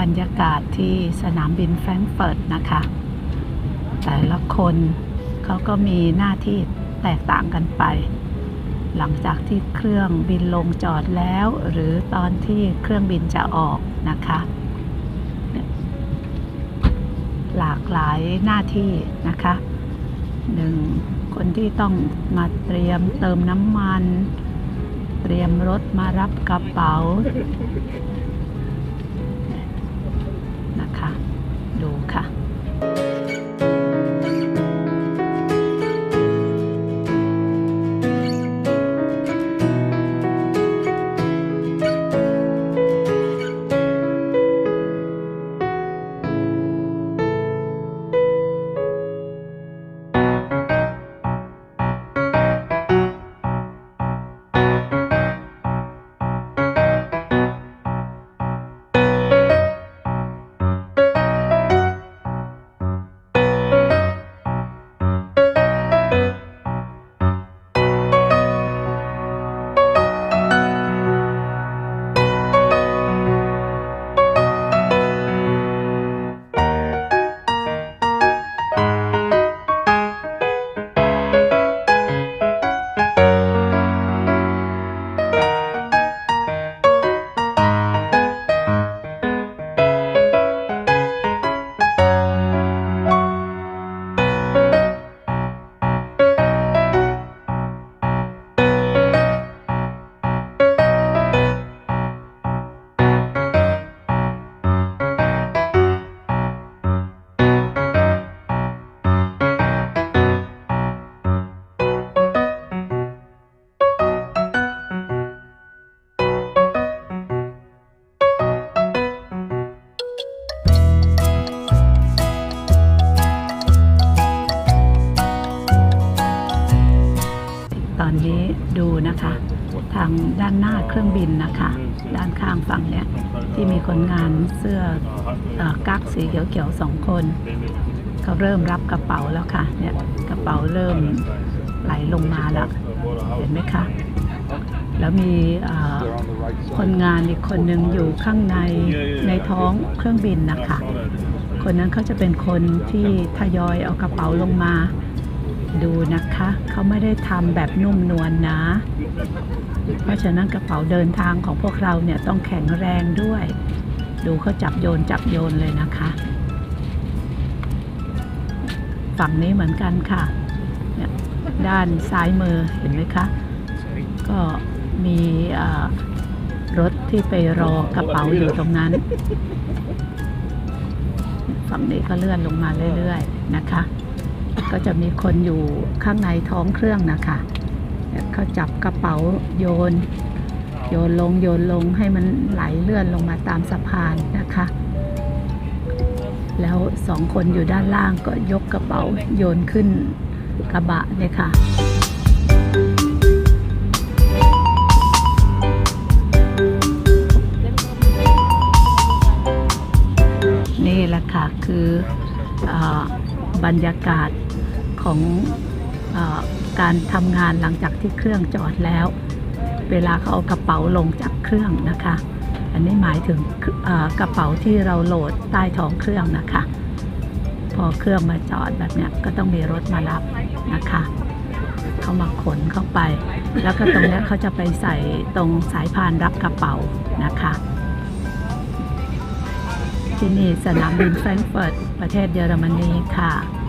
บรรยากาศที่สนามบินแฟรงก์เฟิร์ตนะคะ แต่ละคนเขาก็มีหน้าที่แตกต่างกันไป หลังจากที่เครื่องบินลงจอดแล้ว หรือตอนที่เครื่องบินจะออกนะคะ หลากหลายหน้าที่นะคะหนึ่งคนที่ต้องมาเตรียมเติมน้ำมัน เตรียมรถมารับกระเป๋า อนนี้ดูนะคะ ทางด้านหน้าเครื่องบินนะคะ ด้านข้างฝั่งเนี่ยที่มีคนงานเสื้ออกั๊กสีเขียวๆสองคนเขาเริ่มรับกระเป๋าแล้วค่ะ เนี่ยกระเป๋าเริ่มไหลลงมาแล้ว เห็นไหมคะ แล้วมีคนงานอีกคนหนึ่งอยู่ข้างในในท้องเครื่องบินนะคะ คนนั้นเขาจะเป็นคนที่ทยอยเอากระเป๋าลงมา ดูนะคะ เขาไม่ได้ทำแบบนุ่มนวลนนะ เพราะฉะนั้นกระเป๋าเดินทางของพวกเราเนี่ยต้องแข็งแรงด้วย ดูเขาจับโยนจับโยนเลยนะคะ ฝั่งนี้เหมือนกันค่ะเนี่ยด้านซ้ายมือเห็นไหมคะ ก็มีรถที่ไปรอกระเป๋าอยู่ตรงนั้น ฝั่งนี้ก็เลื่อนลงมาเรื่อยๆนะคะ ก็จะมีคนอยู่ข้างในท้องเครื่องนะคะเขาจับกระเป๋าโยน โยนลงโยนลงให้มันไหลเลื่อนลงมาตามสะพานนะคะ แล้วสองคนอยู่ด้านล่างก็ยกกระเป๋าโยนขึ้นกระบะเนี่ยค่ะนี่แหละค่ะคือเออ บรรยากาศของอการทำงานหลังจากที่เครื่องจอดแล้ว เวลาเขาเอากระเป๋าลงจากเครื่องนะคะ อันนี้หมายถึงกระเป๋าที่เราโหลดใต้ท้องเครื่องนะคะ พอเครื่องมาจอดแบบนี้ก็ต้องมีรถมารับนะคะเขามาขนเข้าไป แล้วก็ตรงนี้เขาจะไปใส่ตรงสายพานรับกระเป๋านะคะ ที่นี่สนามบินแฟรงก์เฟิร์ตประเทศเยอรมนีค่ะ